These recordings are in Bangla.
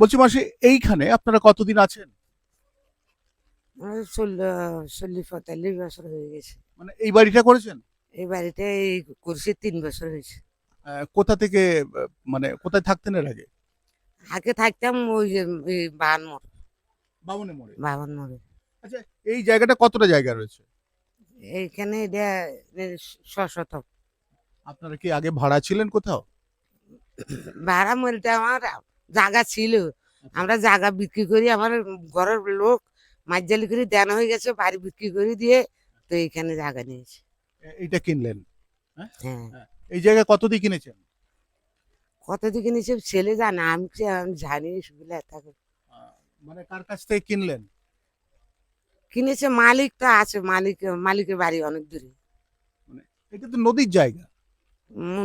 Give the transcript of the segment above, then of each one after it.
বলছি মাসি এইখানে আপনারা কতদিন আছেন? চল্লিশ পঁয়তাল্লিশ বছর হয়ে গেছে। মানে এই বাড়িটা করেছেন? এই বাড়িতে এই করছি তিন বছর হয়েছে। কোথা থেকে মানে কোথায় থাকতেন এর আগে? আগে থাকতাম ওই যে বাগান মোড়। বামনে মোড়ে? বাগান মোড়ে। আচ্ছা এই জায়গাটা কতটা জায়গা রয়েছে? এইখানে এটা শশত আপনারা কি আগে ভাড়া ছিলেন কোথাও? ভাড়া মোড়টা আমার জায়গা ছিল। আমরা জায়গা বিক্রি করি আমার ঘরের লোক মাজ্জালি করে দেন হয়ে গেছে বাড়ি বিক্রি করে দিয়ে তো এইখানে জায়গা নিয়েছি। এটা কিনলেন? হ্যাঁ? এই জায়গা কত দিয়ে কিনেছেন? কত দিকে নিচে ছেলে জানে আমি কি আমি জানি সেগুলো থাকে মানে কার কাছ থেকে কিনলেন? কিনেছে মালিক তো আছে মালিক মালিকের বাড়ি অনেক দূরে। এটা তো নদীর জায়গা।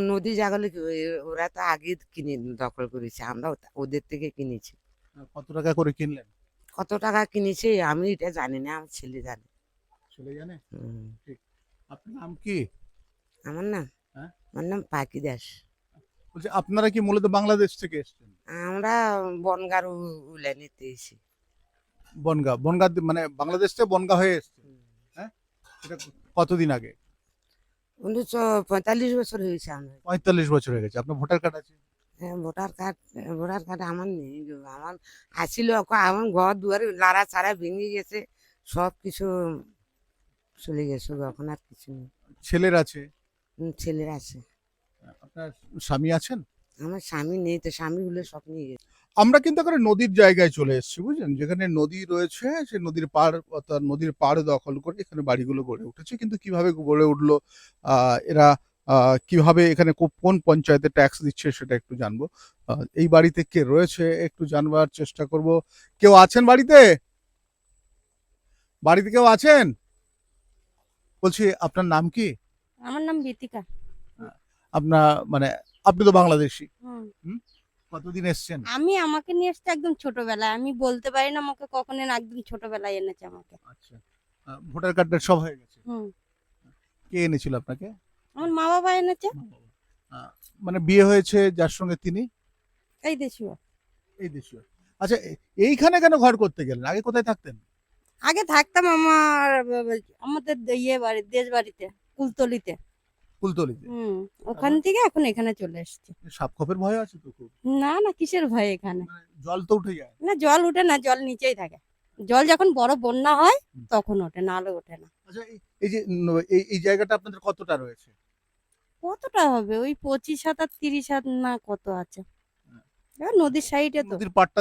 নদী জাগলে ওরা তো আগে কিনে দখল করেছে আমরা ওদের থেকে কিনেছি। কত টাকা করে কিনলেন? কত টাকা কিনেছে আমি এটা জানি না আমার ছেলে জানে। চলে জানে। আপনার নাম কি? আমার নাম? হ্যাঁ? আমার নাম পাখি দাস। বলছি আপনারা কি মূলত বাংলাদেশ থেকে এসেছেন? আমরা বনগার উলানিতে এসেছি। বনগা বনগা মানে বাংলাদেশ থেকে বনগা হয়ে এসেছেন? এটা কতদিন আগে? উনিশশো পঁয়তাল্লিশ বছর হয়েছে আমরা। পঁয়তাল্লিশ বছর হয়ে গেছে। আপনার ভোটার কার্ড আছে? হ্যাঁ, ভোটার কার্ড ভোটার কার্ড আমার নেই আমার আসিল আমার ঘর দুয়ারে লাড়া চারা ভেঙে গেছে। সব কিছু চলে গেছে এখন আর কিছু নেই। ছেলের আছে? ছেলের আছে। আপনার স্বামী আছেন? আমার স্বামী নেই তো স্বামীগুলো সব নিয়ে গেছে। আমরা কিন্তু এখানে নদীর জায়গায় চলে এসেছি বুঝলেন? যেখানে নদী রয়েছে সে নদীর পাড় অর্থাৎ নদীর পাড় দখল করে এখানে বাড়িগুলো গড়ে উঠেছে। কিন্তু কীভাবে গড়ে উঠল এরা কীভাবে এখানে কোন পঞ্চায়েতে ট্যাক্স দিচ্ছে সেটা একটু জানব। এই বাড়িতে কে রয়েছে একটু জানবার চেষ্টা করব। কেউ আছেন বাড়িতে? বাড়িতে কেউ আছেন? বলছি আপনার নাম কি? আমার নাম গীতিকা। আপনার মানে আপনি তো বাংলাদেশি। হুম। কতদিন এসছেন? আমি আমাকে নিয়ে এসছে একদম ছোটবেলায়। আমি বলতে পারি না আমাকে কখন এনে একদম ছোটবেলায় এনেছে আমাকে। আচ্ছা। ভোটার কার্ডটা সব হয়ে গেছে? হুম। কে এনেছিল আপনাকে? আমার মা বাবা এনেছে মানে বিয়ে হয়েছে যার সঙ্গে তিনি? এই দেশীয়। এই দেশীয়। আচ্ছা এইখানে কেন ঘর করতে গেলেন? আগে কোথায় থাকতেন? আগে থাকতাম আমার আমাদের ইয়ে বাড়ি দেশ বাড়িতে কুলতলিতে। ফুলতলিতে। হুম ওখান থেকে এখন এখানে চলে এসেছি। সাপখপের ভয় আছে তো খুব? না না কিসের ভয় এখানে? মানে জল তো উঠে যায়। না জল উঠে না জল নিচেই থাকে। জল যখন বড় বন্যা হয় তখন ওঠে নাহলে ওঠে না। আচ্ছা এই- এই যে এই এই জায়গাটা আপনাদের কতটা রয়েছে? কতটা হবে? ওই পঁচিশ হাত আর তিরিশ হাত না কত আছে? নদীর সাইডে তো। নদীর পাড়টা